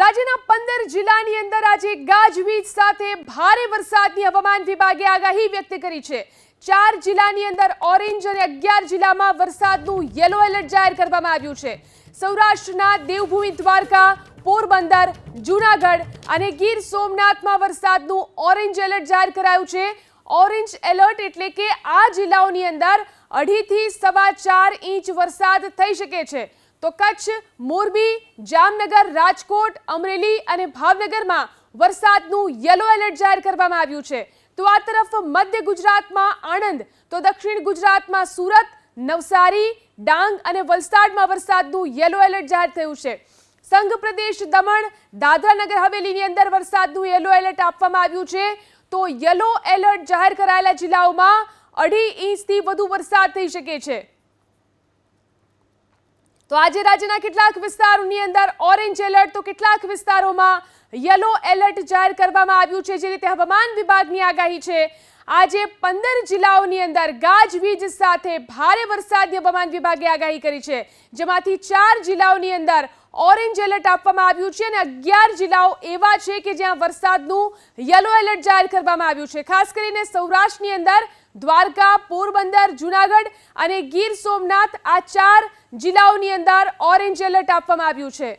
રાજ્યના પંદર જિલ્લાની અંદર આજે ગાજવીજ સાથે ભારે વરસાદની હવામાન વિભાગે આગાહી વ્યક્ત કરી છે. ચાર જિલ્લાની અંદર ઓરેન્જ અને અગિયાર જિલ્લામાં વરસાદનું યલો એલર્ટ જાહેર કરવામાં આવ્યું છે. સૌરાષ્ટ્રના દેવભૂમિ, દ્વારકા, પોરબંદર, જૂનાગઢ અને ગીર સોમનાથમાં વરસાદનું ઓરેન્જ એલર્ટ જાહેર કરાયું છે. ઓરેન્જ એલર્ટ એટલે કે આ જિલ્લાઓની અંદર અઢીથી સવા ચાર ઇંચ વરસાદ થઈ શકે છે. તો કચ્છ, મોરબી, જામનગર, રાજકોટ, અમરેલી અને ભાવનગરમાં વરસાદનું યલો એલર્ટ જાહેર કરવામાં આવ્યું છે. તો આ તરફ મધ્ય ગુજરાતમાં આણંદ, તો દક્ષિણ ગુજરાતમાં સુરત, નવસારી, ડાંગ અને વલસાડમાં વરસાદનું યલો એલર્ટ જાહેર થયું છે. સંઘ પ્રદેશ દમણ, દાદરા નગર હવેલીની અંદર વરસાદનું યલો એલર્ટ આપવામાં આવ્યું છે. તો યલો એલર્ટ જાહેર કરાયેલા જિલ્લાઓમાં અઢી ઇંચથી વધુ વરસાદ થઈ શકે છે. તો આજે રાજ્યના કેટલાક વિસ્તારોની અંદર ઓરેન્જ એલર્ટ, તો કેટલાક વિસ્તારોમાં યલો એલર્ટ જાહેર કરવામાં આવ્યું છે, જે રીતે હવામાન વિભાગની આગાહી છે. આજે પંદર જિલ્લાઓની અંદર ગાજવીજ સાથે ભારે વરસાદની હવામાન વિભાગે આગાહી કરી છે. જેમાંથી ચાર જિલ્લાઓની અંદર ઓરેન્જ એલર્ટ આપવામાં આવ્યું છે અને અગિયાર જિલ્લાઓ એવા છે કે જ્યાં વરસાદનું યલો એલર્ટ જાહેર કરવામાં આવ્યું છે. ખાસ કરીને સૌરાષ્ટ્રની અંદર દ્વારકા, પોરબંદર, જુનાગઢ અને ગીર સોમનાથ આ ચાર જિલ્લાઓની અંદર ઓરેન્જ એલર્ટ આપવામાં આવ્યું છે.